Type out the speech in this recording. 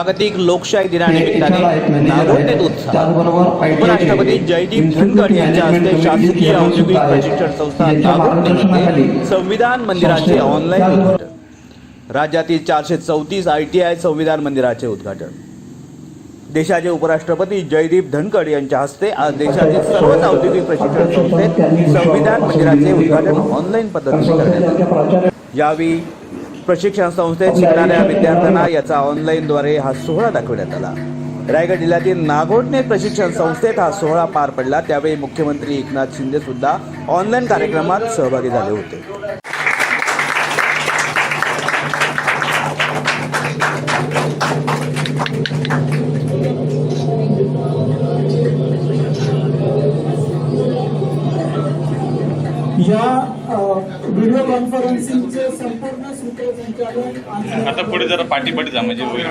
जागतिक लोकशाही दिनानिमित्ताने म्हणजे नागोठणेत उत्साह. उपराष्ट्रपती जयदीप धनखड यांच्या हस्ते शासकीय औद्योगिक प्रशिक्षण संस्था नागोठणे संविधान मंदिराचे ऑनलाईन उद्घाटन. राज्यातील चारशे चौतीस आय टी आय संविधान मंदिराचे उद्घाटन. देशाचे उपराष्ट्रपती जयदीप धनखड यांच्या हस्ते आज देशातील सर्वच औद्योगिक प्रशिक्षण संस्थेत संविधान मंदिराचे उद्घाटन ऑनलाईन पद्धतीने करण्यात आले. यावेळी प्रशिक्षण संस्थेत शिकणाऱ्या विद्यार्थ्यांना याचा ऑनलाईनद्वारे हा सोहळा दाखवण्यात आला. रायगड जिल्ह्यातील नागोटणे प्रशिक्षण संस्थेत हा सोहळा पार पडला. त्यावेळी मुख्यमंत्री एकनाथ शिंदे सुद्धा ऑनलाईन कार्यक्रमात सहभागी झाले होते. या व्हिडिओ कॉन्फरन्सिंगचे संपूर्ण सूत्रसंचालन आणि आता पुढे जरा पाठीपाठी जा म्हणजे होईल.